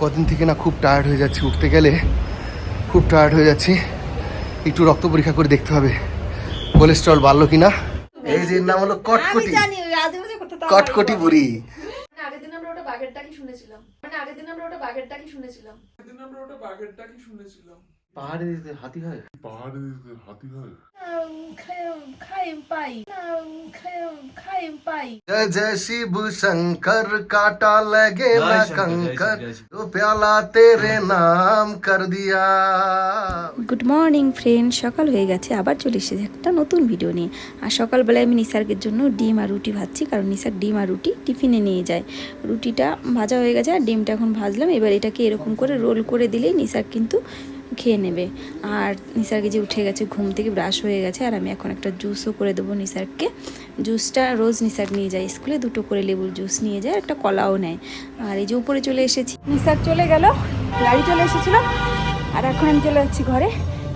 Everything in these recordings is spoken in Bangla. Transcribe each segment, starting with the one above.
কদিন থেকে না খুব টায়ার্ড হয়ে যাচ্ছি। উঠতে গেলে খুব টায়ার্ড হয়ে যাচ্ছি। একটু রক্ত পরীক্ষা করে দেখতে হবে। কোলেস্ট্রল বাড়লো কিনা? এই যে নাম হলো কটকটি। কটকটি বুড়ি। মানে আগের দিন আমরা ওটা বাঘের ডাকি শুনেছিলাম। আগের দিন আমরা ওটা বাঘের ডাকি শুনেছিলাম। সেদিন আমরা ওটা বাঘের ডাকি শুনেছিলাম পাহাড়ে দিতে হাতি হয় পাহাড়ে দিতে হাতি হয় খাইম পাই খাইম খাইম পাই जय जय शिव शंकर काटा लगे जय ना शंकर, जय कंकर शंकर, जय शंकर। तो प्याला तेरे नाम कर दिया গুড মর্নিং ফ্রেন্ড সকাল হয়ে গেছে আবার চলে এসেছে একটা নতুন ভিডিও নিয়ে আর সকালবেলায় আমি নিসার্গের জন্য ডিম আর রুটি ভাজছি কারণ নিসার ডিম আর রুটি টিফিনে নিয়ে যায় রুটিটা ভাজা হয়ে গেছে আর ডিমটা এখন ভাজলাম এবার এটাকে এরকম করে রোল করে দিলেই নিসার কিন্তু খেয়ে নেবে। আর নিসার্গে যে উঠে গেছে, ঘুম থেকে ব্রাশ হয়ে গেছে, আর আমি এখন একটা জুসও করে দেবো নিসার্গকে জুসটা রোজ নিসার্গ নিয়ে যায় স্কুলে, দুটো করে লেবুর জুস নিয়ে যায় একটা কলাও নেয়। আর এই যে উপরে চলে এসেছি। নিসার্গ চলে গেল, গাড়ি চলে এসেছিল, আর এখন আমি চলে যাচ্ছি ঘরে।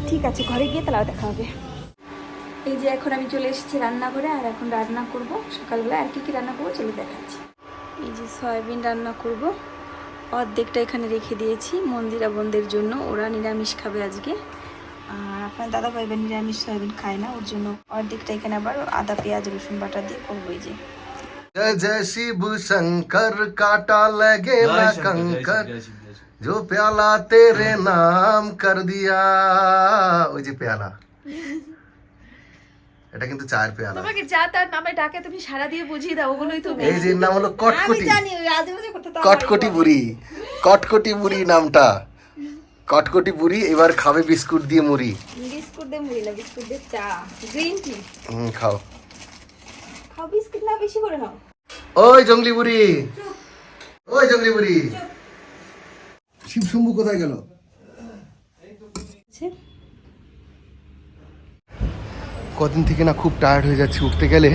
ঠিক আছে, ঘরে গিয়ে তাহলে দেখা হবে। এই যে এখন আমি চলে এসেছি রান্নাঘরে, আর এখন রান্না করব। সকালবেলা আর কি কি রান্না করব চলে দেখাচ্ছি। এই যে সয়াবিন রান্না করব। অর্ধেকটা এখানে রেখে দিয়েছি মন্দিরা বোনদের জন্য ওরা নিরামিষ খাবে আজকে আর আপনার দাদা ভাই বোন নিরামিষ সয়াবিন খায় না ওর জন্য অর্ধেকটা এখানে আবার আদা পেঁয়াজ রসুন বাটা দিয়ে করবো এই যে जय जय शिव शंकर काटा लगे জয় ना শঙ্কর, জয় कंकर শঙ্কর, জয় শঙ্কর, জয় শঙ্কর। जो प्याला तेरे नाम कर दिया ওই যে পেয়ালা এটা কিন্তু চায়ের পেয়ালা। তোমাকে যা তার নামে ডাকে তুমি সারা দিয়ে বুঝিয়ে দাও ওগুলোই তুমি এই যে নাম হলো আমি কটকটি। তো কটকটি বুড়ি। কটকটি বুড়ি নামটা। কটকটি বুড়ি এবার খাবে বিস্কুট দিয়ে মুড়ি। বিস্কুট দিয়ে মুড়ি না বিস্কুট দিয়ে চা। Green tea. হুম খাও। খাও বিস্কুট না বেশি করে নাও ওই জঙ্গলি বুড়ি। ওই জঙ্গলি বুড়ি। শিব শম্ভু কোথায় গেল? কদিন থেকে না খুব টায়ার্ড হয়ে যাচ্ছি। উঠতে গেলে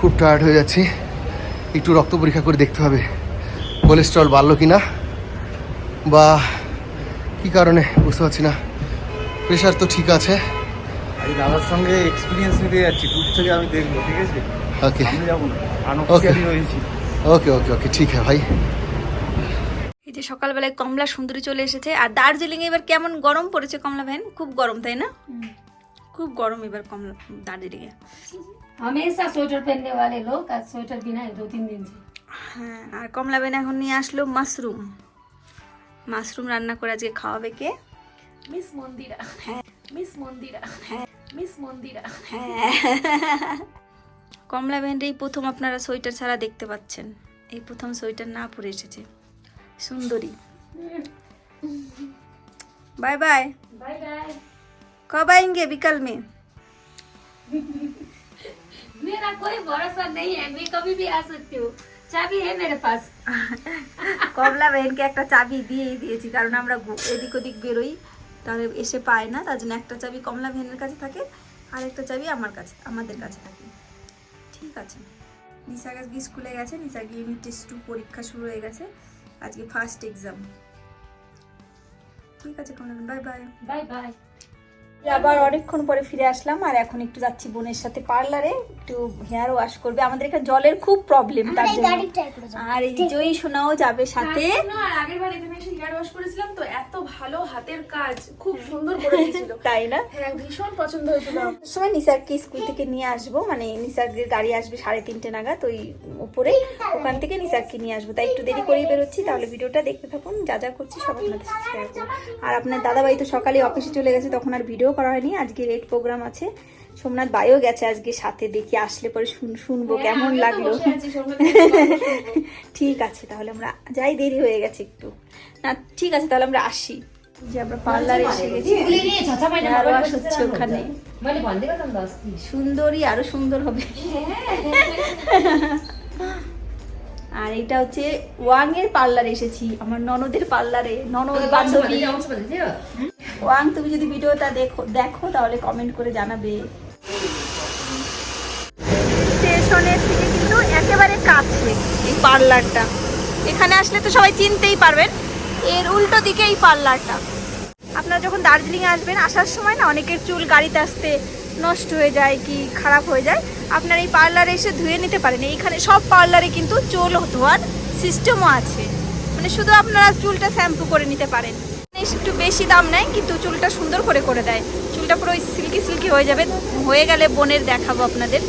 খুব টায়ার্ড হয়ে যাচ্ছি। একটু রক্ত পরীক্ষা করে দেখতে হবে কোলেস্ট্রল বাড়লো কি না বা কি কারণে বুঝতে পারছি না। প্রেশার তো ঠিক আছে। আজ দাদার সঙ্গে এক্সপিরিয়েন্স নিতে যাচ্ছি দূর থেকে আমি দেখব ঠিক আছে? ওকে রয়েছি। ওকে ওকে ওকে ঠিক হ্যাঁ ভাই। এই যে সকালবেলায় কমলা সুন্দরী চলে এসেছে আর দার্জিলিং এবার কেমন গরম পড়েছে কমলা ভ্যান খুব গরম তাই না? খুব গরম এবার কম দার্জিলিংয়ে হামেশা সোয়েটার পরনে वाले লোক আর সোয়েটার বিনা দু তিন দিন হ্যাঁ আর কমলা বেন এখন নিয়ে আসলো মাশরুম। মাশরুম রান্না করে আজকে খাওয়াবে কে? মিস মন্দিরা। হ্যাঁ। মিস মন্দিরা। হ্যাঁ। মিস মন্দিরা। হ্যাঁ। কমলা বেন এই প্রথম আপনারা সোয়েটার ছাড়া দেখতে পাচ্ছেন। এই প্রথম সোয়েটার না পরে এসেছে। সুন্দরী। Bye bye. Bye bye. कब आएंगे विकल में मेरा कोई भरोसा नहीं है मैं कभी भी आ सकती हूँ चाबी है मेरे पास কমলা ভ্যানকে একটা চাবি দিয়েই দিয়েছি কারণ আমরা গো- এদিক ওদিক বেরোই তাহলে এসে পায় না তার জন্য একটা চাবি কমলা ভ্যানের কাছে থাকে আর একটা চাবি আমার কাছে আমাদের কাছে থাকে ঠিক আছে নিশা আজকে স্কুলে গেছে নিশা গিয়ে ইউনিট টেস্ট টু পরীক্ষা শুরু হয়ে গেছে আজকে ফার্স্ট এক্সাম ঠিক আছে Kamala bye bye bye bye আবার অনেকক্ষণ পরে ফিরে আসলাম আর এখন একটু যাচ্ছি বোনের সাথে পার্লারে একটু হেয়ার ওয়াশ করবে। আমাদের এখানে জলের খুব প্রবলেম তার জন্য। আর এই জয়ী সোনাও যাবে সাথে। আর আগের বার এখানে এসে হেয়ার ওয়াশ করেছিলাম তো এত ভালো হাতের কাজ খুব সুন্দর করে দিয়েছিল তাই না? হ্যাঁ ভীষণ পছন্দ হয়েছিল। সময় নিসারকে স্কুল থেকে নিয়ে আসব মানে নিসার্গের গাড়ি আসবে সাড়ে তিনটে নাগাদ ওই উপরে। ওখান থেকে নিসারকে নিয়ে আসব। তাই একটু দেরি করেই বেরোচ্ছি তাহলে ভিডিওটা দেখতে থাকুন যা যা করছি সব আপনাদের সাথে শেয়ার করব। আর আপনার দাদাভাই তো সকালে অফিসে চলে গেছে তখন আর ভিডিও ভিডিও করা হয়নি আজকে রেড প্রোগ্রাম আছে। সোমনাথ বাইও গেছে আজকে সাথে দেখি আসলে পরে শুন শুনব কেমন লাগল? ঠিক আছে তাহলে আমরা যাই দেরি হয়ে গেছে একটু। না ঠিক আছে তাহলে আমরা আসি। যে আমরা পার্লারে এসে গেছি। আরও আসছে ওখানে। সুন্দরই আরও সুন্দর হবে। আর এটা হচ্ছে ওয়াং এর পার্লারে এসেছি আমার ননদের পার্লারে ননদ বান্ধবী। ওয়াং, তুমি যদি ভিডিওটা দেখো দেখো, তাহলে কমেন্ট করে জানাবে। স্টেশনের থেকে কিন্তু একেবারে কাছে, এই পার্লারটা। এখানে আসলে তো সবাই চিনতেই পারবেন, এর উল্টো দিকে এই পার্লারটা। আপনারা যখন দার্জিলিং আসবেন, আসার সময় না অনেকের চুল গাড়িতে আসতে নষ্ট হয়ে যায় কি খারাপ হয়ে যায়, আপনারা এই পার্লারে এসে ধুয়ে নিতে পারেন। এইখানে সব পার্লারে কিন্তু চুল ধোয়ার সিস্টেমও আছে। মানে শুধু আপনারা চুলটা শ্যাম্পু করে নিতে পারেন। একটু বেশি দাম নেয়, কিন্তু চুলটা সুন্দর করে করে দেয়। চুলটা পুরো সিল্কি সিল্কি হয়ে যাবে। হয়ে গেলে বোনের দেখাবো আপনাদের।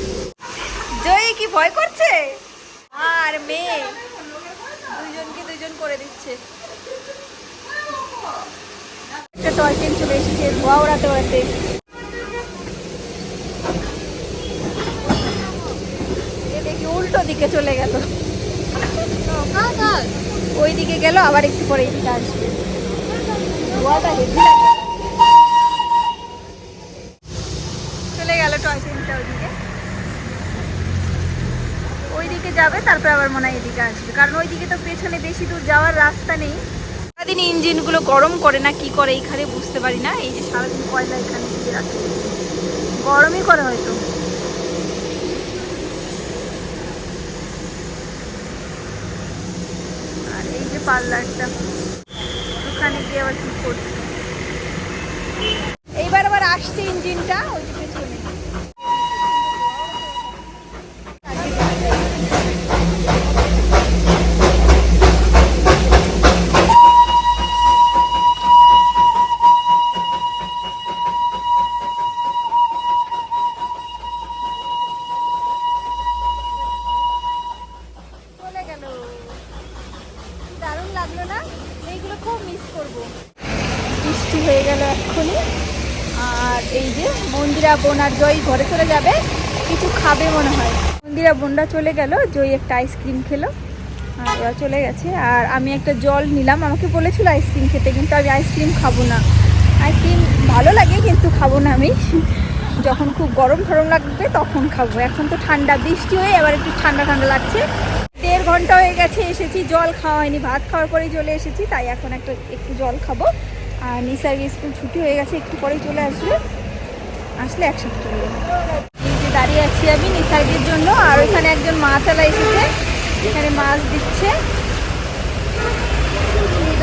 জয় কি ভয় করছে? আর মেয়ে, দুইজনকে দুইজন করে দিচ্ছে। চলে এসেছে দেখি উল্টো দিকে চলে গেল। ওই দিকে গেল, আবার একটু পরে এদিকে আসবে। চলে গেল টয় ট্রেনটা ওইদিকে। ওইদিকে যাবে, তারপর আবার মনে হয় এদিকে আসবে। কারণ ওইদিকে তো পেছনে বেশি দূর যাওয়ার রাস্তা নেই। সারাদিন ইঞ্জিনগুলো গরম করে না, কি করে এইখানে বুঝতে পারি না। এই যে সারাদিন কয়লা এখানে গরমই করে হয়তো। আর এই যে পার্লারটা ওখানে গিয়ে আবার কি করছে এইবার আবার আসছে ইঞ্জিনটা ওইদিকে চলে চলে গেল দারুণ লাগল না এইগুলো খুব মিস বৃষ্টি হয়ে গেল এক্ষুনি। আর এই যে মন্দিরা বোন আর জয় ঘরে চলে যাবে, কিছু খাবে মনে হয়। মন্দিরা বোনরা চলে গেল, জয় একটা আইসক্রিম খেলো। আর ওরা চলে গেছে। আর আমি একটা জল নিলাম। আমাকে বলেছিল আইসক্রিম খেতে, কিন্তু আমি আইসক্রিম খাব না। আইসক্রিম ভালো লাগে, কিন্তু খাব না আমি। যখন খুব গরম গরম লাগবে, তখন খাব। এখন তো ঠান্ডা, বৃষ্টি হয়ে এবার একটু ঠান্ডা ঠান্ডা লাগছে। দেড় ঘণ্টা হয়ে গেছে, এসেছি, জল খাওয়া হয়নি, ভাত খাওয়ার পরেই চলে এসেছি, তাই এখন একটা একটু জল খাব। আর নিসার স্কুল ছুটি হয়ে গেছে, একটু পরেই চলে আসবে। আসলে একসাথে চলে যাব। দাঁড়িয়ে আছি আমি নিসার্গের জন্য, আর ওখানে একজন মাছালা এসেছে, এখানে মাছ দিচ্ছে।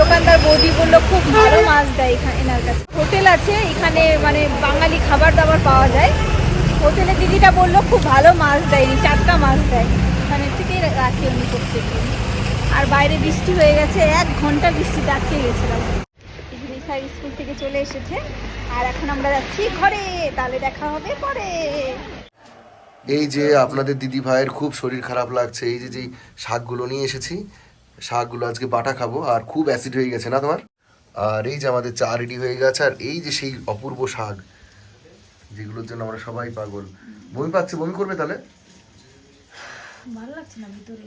দোকানদার বৌদি বলল, খুব ভালো মাছ দেয় এখানে এনার কাছে। হোটেল আছে, এখানে মানে বাঙালি খাবার দাবার পাওয়া যায়। হোটেলে দিদিটা বলল, খুব ভালো মাছ দেয়নি, টাটকা মাছ দেয় ওখানে থেকেই রাখি উনি প্রত্যেকদিন। আর বাইরে বৃষ্টি হয়ে গেছে, এক ঘণ্টা বৃষ্টি আটকে গেছিলাম। স্যার স্কুল থেকে চলে এসেছে, আর এখন আমরা যাচ্ছি ঘরে, তাহলে দেখা হবে পরে। এই যে আপনাদের দিদি ভাইয়ের খুব শরীর খারাপ লাগছে, এই যে যেই শাকগুলো নিয়ে এসেছি, শাকগুলো আজকে বাটা খাব, আর খুব অ্যাসিড হয়ে গেছে না তোমার? আর এই যে আমাদের চা রেডি হয়ে গেছে, আর এই যে সেই অপূর্ব শাক, যেগুলোর জন্য আমরা সবাই পাগল। বমি পাচ্ছে, বমি করবে তাহলে? ভালো লাগছে না ভিতরে?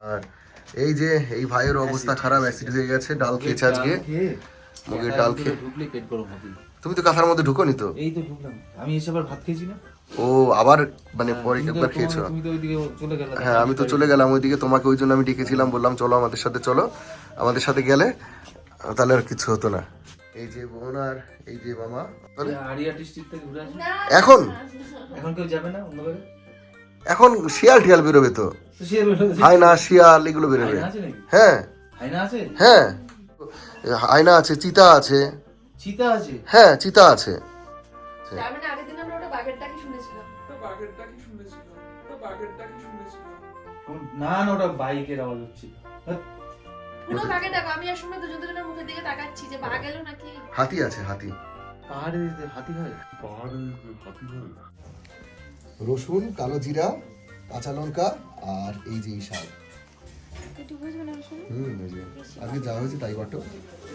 আর এই যে এই ভাইয়ের অবস্থা খারাপ অ্যাসিড হয়ে গেছে ডাল খেয়েছে আজকে মুগের ডাল খেয়ে। ঢুকলে পেট গরম হবে। তুমি তো কাঁথার মধ্যে ঢুকোনি তো? এই তো ঢুকলাম। আমি এসে আবার ভাত খেয়েছি না? ও আবার মানে পরে তুমি তো- একবার খেয়েছো। হ্যাঁ আমি তো চলে গেলাম ওইদিকে তোমাকে ওই জন্য আমি ডেকেছিলাম বললাম চলো আমাদের সাথে চলো। আমাদের সাথে গেলে তাহলে আর কিছু হতো না। এই যে বোন আর এই যে মামা এখন? এখন কেউ যাবে না অন্য? এখন শিয়াল টিয়াল বেরোবে তো। হায়না শিয়াল এগুলো বেরোবে। হ্যাঁ হ্যাঁ। আয়না আছে? হ্যাঁ। আছে চিতা আছে। চিতা আছে? হ্যাঁ চিতা আছে। মানে না না ওটা বাইকের আওয়াজ হ্যাঁ, পুরো বাঘের ডাক আমি আর শুনে দুজন দুজনের মুখের দিকে তাকাচ্ছি যে বাঘ এলো নাকি? হাতি আছে হাতি। পাহাড়ে হাতি হয়? পাহাড়ে হাতি হয়? রসুন কালো জিরা কাঁচা লঙ্কা আর এই যে এই শাক? হুম এই যে। আজকে যা হয়েছে তাই বাটো।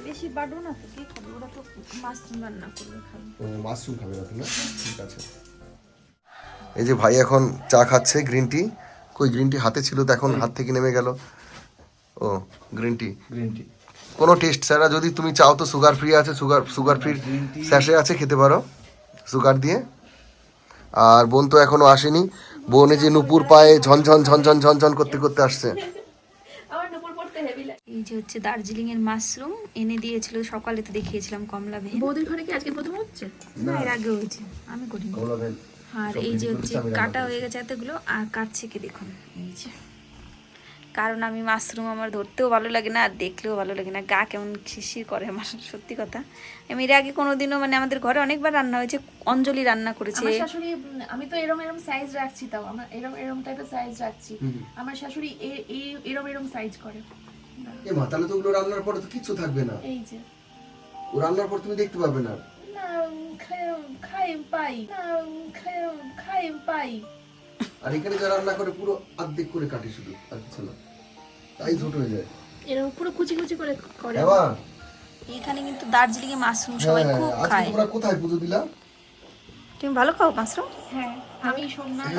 বেশি বাড়ো না তো কি খাবে? ওরা তো মাশরুম রান্না করবে খাবে। ও মাশরুম খাবে না ঠিক আছে। এই যে ভাই এখন চা খাচ্ছে গ্রিন টি। কই গ্রিন টি হাতে ছিল তো এখন হাত থেকে নেমে গেল। ও গ্রিন টি। Green tea. কোনো টেস্ট? ছাড়া যদি তুমি চাও তো সুগার ফ্রি আছে সুগার সুগার ফ্রি স্যাশে আছে খেতে পারো। সুগার দিয়ে। আর বোন তো এখনও আসেনি। বোনে এই যে নুপুর পায়ে ঝনঝন ঝনঝন ঝনঝন করতে করতে আসছে। আমার নুপুর পড়তে হেভি লাগে। এই যে হচ্ছে দার্জিলিং এর মাশরুম এনে দিয়েছিল সকালে তো দেখিয়েছিলাম কমলা ভেন বৌদির ঘরে কি আজকে প্রথম হচ্ছে? না এর আগে হয়েছে। আমি করিনি। আর এই যে হচ্ছে কাটা হয়ে গেছে এতগুলো আর কাটছে কি দেখুন এই যে। কারণ আমি মাশরুম আমার ধরতেও ভালো লাগে না আর দেখলেও ভালো লাগে না। গা কেমন শিরশির করে আমার সত্যি কথা। আমি এর আগে কোনোদিনও মানে আমাদের ঘরে অনেকবার রান্না হয়েছে অঞ্জলি রান্না করেছে। আমার শাশুড়ি আমি তো এরম এরম সাইজ রাখছি তাও আমার এরম এরম টাইপের সাইজ রাখছি। আমার শাশুড়ি এ- এই এরম এরম সাইজ করে। এ মা তাহলে তো ওগুলো রান্নার পরে তো কিচ্ছু থাকবে না। এই যে। ও রান্নার পর তুমি দেখতে পাবে না। না খাই পাই। খাই পাই। আর এখানে যা রান্না করে পুরো অর্ধেক করে কাটে শুধু আর কিছু না। তাই ছোট হয়ে যায়। এরকম পুরো কুচি কুচি করে করে। হ্যাঁ এখানে কিন্তু দার্জিলিং এ মাশরুম সবাই হ্যাঁ, খুব আজকে খায়। তোমরা কোথায় পুজো দিলা? তুমি ভালো খাও মাশরুম? হ্যাঁ আমি সোমনাথ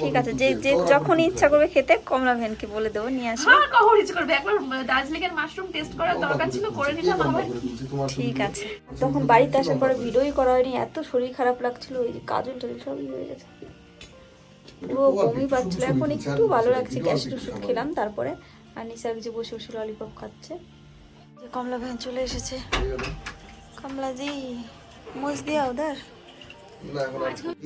ঠিক আছে যে যে তুলছে। ইচ্ছা করবে খেতে কমলা ভ্যানকে বলে দেবো নিয়ে আসবে। হ্যাঁ কখন ইচ্ছে করবে? একবার দার্জিলিং এর মাশরুম টেস্ট করার দরকার ছিল করে নিলাম আবার। ঠিক আছে। তখন বাড়িতে আসার পরে ভিডিওই করা হয়নি এত শরীর খারাপ লাগছিল ওই যে কাজল টাজল সবই হয়ে গেছে। পুরো বমি পাচ্ছিল। এখন একটু ভালো লাগছে গ্যাসের ওষুধ খেলাম তারপরে আর নিসার যে বসে বসে ললিপপ খাচ্ছে। যে কমলা ভ্যান চলে এসেছে। কমলা জি মুজ দিয়া না,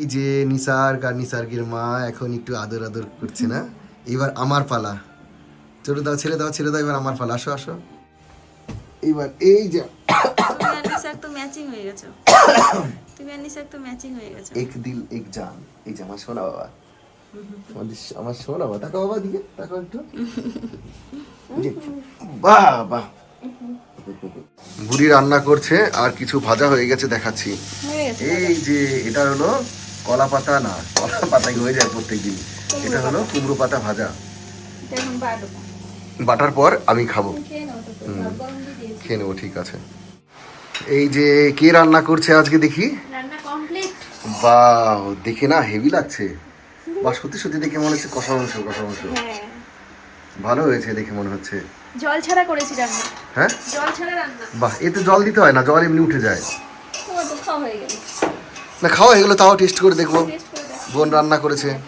এই যে নিসার আর নিসার্গের মা এখন একটু আদর আদর করছে না? এবার আমার পালা। ছোট দাও ছেড়ে দাও ছেড়ে দাও এবার আমার পালা। আসো আসো। এবার এই যে তো ম্যাচিং হয়ে গেছো। তুমি আর নিসার তো ম্যাচিং হয়ে গেছো। এক দিল এক জান। এই যে আমার সোনা বাবা। আমার সোনা বাবা তাকাও বাবা দিকে তাকাও একটু। বাহ বুড়ি রান্না করছে আর কিছু ভাজা হয়ে গেছে দেখাচ্ছি। এই যে এটা হলো কলা পাতা না কলা পাতাই হয়ে যায় প্রত্যেকদিন। এটা হলো কুমড়ো পাতা ভাজা। বাটার পর আমি খাব। খেয়ে নেব ঠিক আছে। এই যে কে রান্না করছে আজকে দেখি? রান্না কমপ্লিট। বাহ দেখে না হেভি লাগছে। বা সত্যি সত্যি দেখে মনে হচ্ছে কষা মাংস কষা মাংস। হ্যাঁ। ভালো হয়েছে দেখে মনে হচ্ছে। জল ছাড়া করেছি রান্না। হ্যাঁ? জল ছাড়া রান্না। বাহ এতে জল দিতে হয় না জল এমনি উঠে যায়। তোমার খাওয়া হয়ে গেল। না খাওয়া এগুলো তাও টেস্ট করে দেখব। বোন রান্না করেছে।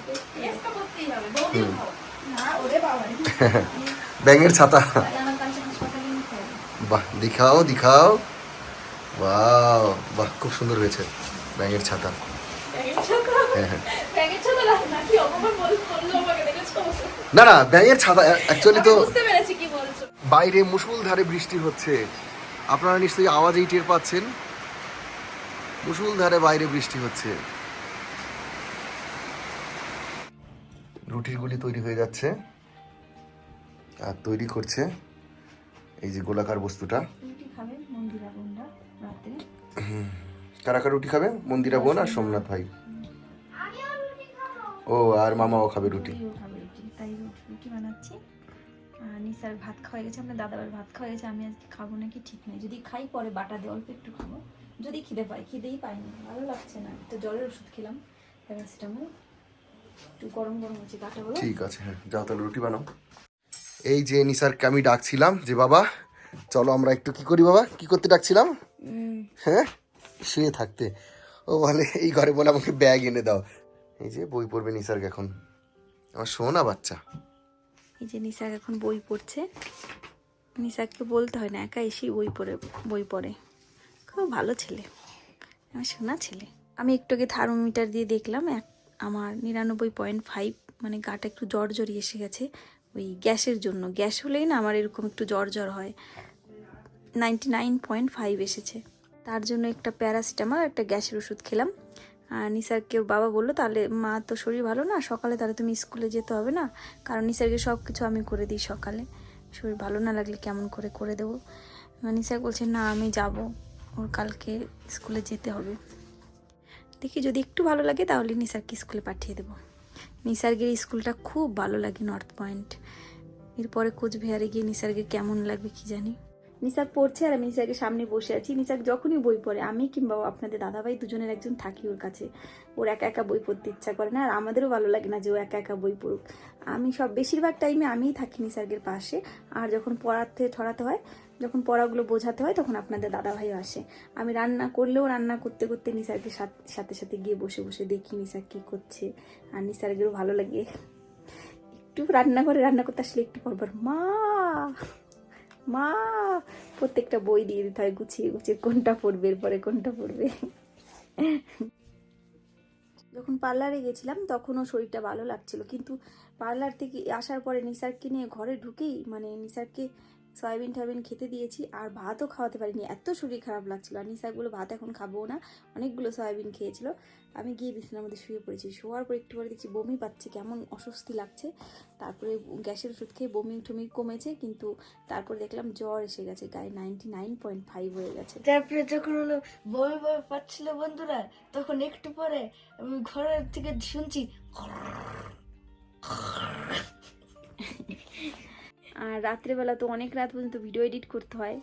ব্যাঙের ছাতা। বাহ দেখাও দেখাও। বাহ বাহ খুব সুন্দর হয়েছে ব্যাঙের ছাতা। ছাতা? হ্যাঁ হ্যাঁ ব্যাগের ছাতা রান্না কি অপমান বল করল আমাকে দেখেছ না না ব্যাঙের ছাতা অ্যাকচুয়ালি তো বাইরে মুসুলধারে বৃষ্টি হচ্ছে। আপনারা নিশ্চয়ই আওয়াজেই টের পাচ্ছেন। মুসুলধারে বাইরে বৃষ্টি হচ্ছে। রুটির গুলি তৈরি হয়ে যাচ্ছে। আর তৈরি করছে এই যে গোলাকার বস্তুটা। কারা কারা রুটি খাবে? মন্দিরা বোন আর সোমনাথ ভাই। ও আর মামাও খাবে রুটি। খাবে। রুটি বানাচ্ছি। আর নিসার ভাত খাওয়া গেছে আপনার দাদাবার ভাত খাওয়া গেছে আমি আজকে খাব নাকি ঠিক নাই। যদি খাই পরে বাটা দিয়ে অল্প একটু খাব। যদি খিদে পাই খিদেই পাইনি ভালো লাগছে না। তো জলের ওষুধ খেলাম প্যারাসিটামল একটু গরম গরম হচ্ছে গাটা বলো ঠিক আছে হ্যাঁ যাও তাহলে রুটি বানাও। এই যে নিসারকে আমি ডাকছিলাম যে বাবা চলো আমরা একটু কি করি বাবা? কি করতে ডাকছিলাম? হ্যাঁ শুয়ে থাকতে। ও বলে এই ঘরে বলে আমাকে ব্যাগ এনে দাও। এই যে বই পড়বে নিসার্গ এখন। আমার শোনা বাচ্চা। এই যে নিসাক এখন বই পড়ছে। নিসাককে বলতে হয় না, একা এসেই বই পড়ে বই পড়ে। খুব ভালো ছেলে। আমার শোনা ছেলে। আমি একটু আগে থার্মোমিটার দিয়ে দেখলাম, এক আমার নিরানব্বই পয়েন্ট ফাইভ মানে গাটা একটু জ্বর জ্বরই এসে গেছে। ওই গ্যাসের জন্য। গ্যাস হলেই না আমার এরকম একটু জ্বর জ্বর হয়। নাইনটি নাইন পয়েন্ট ফাইভ এসেছে। তার জন্য একটা প্যারাসিটামল একটা গ্যাসের ওষুধ খেলাম। নিসারকে ওর বাবা বলল, তাহলে মা তো শরীর ভালো না, সকালে তাহলে তুমি স্কুলে যেতে হবে না? কারণ নিসারকে সব কিছু আমি করে দিই সকালে। শরীর ভালো না লাগলে কেমন করে করে দেবো? নিসার বলছে, না, আমি যাব। ওর কালকে স্কুলে যেতে হবে। দেখি যদি একটু ভালো লাগে, তাহলে নিসারকে স্কুলে পাঠিয়ে দেবো। নিসার্গের স্কুলটা খুব ভালো লাগে নর্থ পয়েন্ট। এরপরে কোচবিহারে গিয়ে নিসার্গের কেমন লাগবে কি জানি। নিসাক পড়ছে আর আমি নিসাকের সামনে বসে আছি। নিসাক যখনই বই পড়ে, আমি কিংবা আপনাদের দাদাভাই দুজনের একজন থাকি ওর কাছে। ওর একা একা বই পড়তে ইচ্ছা করে না, আর আমাদেরও ভালো লাগে না যে ও একা একা বই পড়ুক। আমি সব, বেশিরভাগ টাইমে আমিই থাকি নিসার্গের পাশে। আর যখন পড়াতে ঠরাতে হয়, যখন পড়াগুলো বোঝাতে হয়, তখন আপনাদের দাদাভাই আসে। আমি রান্না করলেও রান্না করতে করতে নিসার্গের সাথে সাথে গিয়ে বসে বসে দেখি নিসার কী করছে। আর নিসার্গেরও ভালো লাগে। একটু রান্না করে রান্না করতে আসলে একটু পরপর, মা! মা, প্রত্যেকটা বই দিয়ে দিতে হয়, গুছিয়ে গুছিয়ে কোনটা পড়বে, এরপরে কোনটা পড়বে। যখন পার্লারে গেছিলাম, তখনও শরীরটা ভালো লাগছিল। কিন্তু পার্লার থেকে আসার পরে নিসারকে নিয়ে ঘরে ঢুকেই মানে নিসারকে সয়াবিন টয়াবিন খেতে দিয়েছি আর ভাতও খাওয়াতে পারিনি। এত শরীর খারাপ লাগছিল। আর নিশাগুলো ভাত এখন খাব না। অনেকগুলো সয়াবিন খেয়েছিল। আমি গিয়ে বিছানার মধ্যে শুয়ে পড়েছি। শোয়ার পর একটু পরে দেখছি বমি পাচ্ছে, কেমন অস্বস্তি লাগছে। তারপরে গ্যাসের ওষুধ খেয়ে বমি টমি কমেছে, কিন্তু তারপর দেখলাম জ্বর এসে গেছে। গায়ে নাইনটি নাইন পয়েন্ট ফাইভ হয়ে গেছে। তারপরে যখন হলো বমি বমি পাচ্ছিল বন্ধুরা, তখন একটু পরে আমি ঘরের থেকে শুনছি আর রাত্রেবেলা তো অনেক রাত পর্যন্ত ভিডিও এডিট করতে হয়।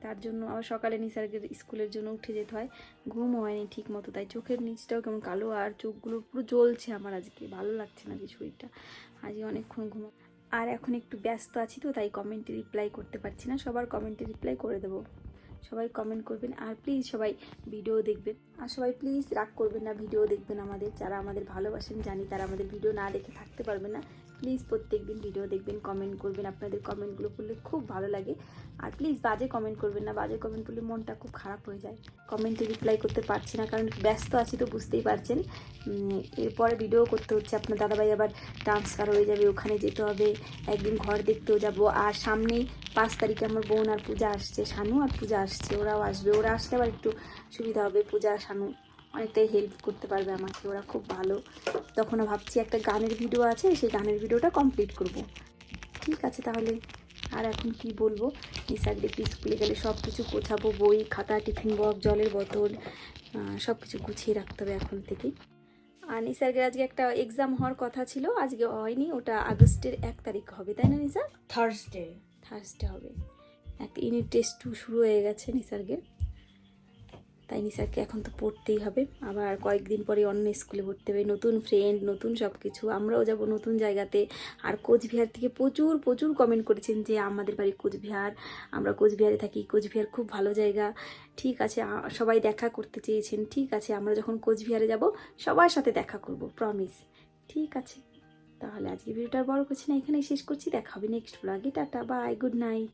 তার জন্য আবার সকালে নিসার্গের স্কুলের জন্য উঠে যেতে হয়। ঘুম হয়নি ঠিক মতো তাই চোখের নিচটাও কেমন কালো আর চোখগুলো পুরো জ্বলছে আমার আজকে, ভালো লাগছে না যে শরীরটা। আজকে অনেকক্ষণ ঘুম আর এখন একটু ব্যস্ত আছি তো, তাই কমেন্টে রিপ্লাই করতে পারছি না। সবার কমেন্টে রিপ্লাই করে দেবো। সবাই কমেন্ট করবেন আর প্লিজ সবাই ভিডিও দেখবেন। আর সবাই প্লিজ রাগ করবেন না ভিডিও দেখবেন আমাদের। যারা আমাদের ভালোবাসেন জানি, তারা আমাদের ভিডিও না দেখে থাকতে পারবে না। প্লিজ প্রত্যেক দিন ভিডিও দেখবেন কমেন্ট করবেন, আপনাদের কমেন্টগুলো করলে খুব ভালো লাগে। আর প্লিজ বাজে কমেন্ট করবেন না, বাজে কমেন্ট করলে মনটা খুব খারাপ হয়ে যায়। কমেন্টে রিপ্লাই করতে পারছি না, কারণ ব্যস্ত আছি তো বুঝতেই পারছেন। এরপরে ভিডিও করতে হচ্ছে, আপনার দাদাভাই আবার ট্রান্সফার হয়ে যাবে, ওখানে যেতে হবে, একদিন ঘর দেখতেও যাব। আর সামনেই পাঁচ তারিখে আমার বোন আর পূজা আসছে, শানু আর পূজা আসছে, ওরাও আসবে। ওরা আসলে আবার একটু সুবিধা হবে, পূজা, শানু। অনেকটাই হেল্প করতে পারবে আমাকে ওরা খুব ভালো। তখনও ভাবছি একটা গানের ভিডিও আছে সেই গানের ভিডিওটা কমপ্লিট করব। ঠিক আছে তাহলে আর এখন কি বলব? নিসার দেখি স্কুলে গেলে সব কিছু গোছাবো বই খাতা টিফিন বক্স জলের বোতল সব কিছু গুছিয়ে রাখতে হবে এখন থেকেই আর নিসার্গের আজকে একটা এক্সাম হওয়ার কথা ছিল আজকে হয়নি ওটা আগস্টের এক তারিখ হবে তাই না নিসার? থার্সডে থার্সডে হবে। এক ইউনিট টেস্ট টু শুরু হয়ে গেছে নিসার্গের তাই নিসারকে এখন তো পড়তেই হবে। আবার কয়েকদিন পরে অন্য স্কুলে ভর্তি হবে। নতুন ফ্রেন্ড নতুন সব কিছু আমরাও যাব নতুন জায়গাতে। আর কোচবিহার থেকে প্রচুর প্রচুর কমেন্ট করেছেন যে, আমাদের বাড়ি কোচবিহার। আমরা কোচবিহারে থাকি। কোচবিহার খুব ভালো জায়গা। ঠিক আছে সবাই দেখা করতে চেয়েছেন। ঠিক আছে, আমরা যখন কোচবিহারে যাব, সবার সাথে দেখা করব। প্রমিস ঠিক আছে। তাহলে আজকে ভিডিওটা বড় করছি না। এখানেই শেষ করছি। দেখা হবে নেক্সট ব্লগে টাটা বাই গুড নাইট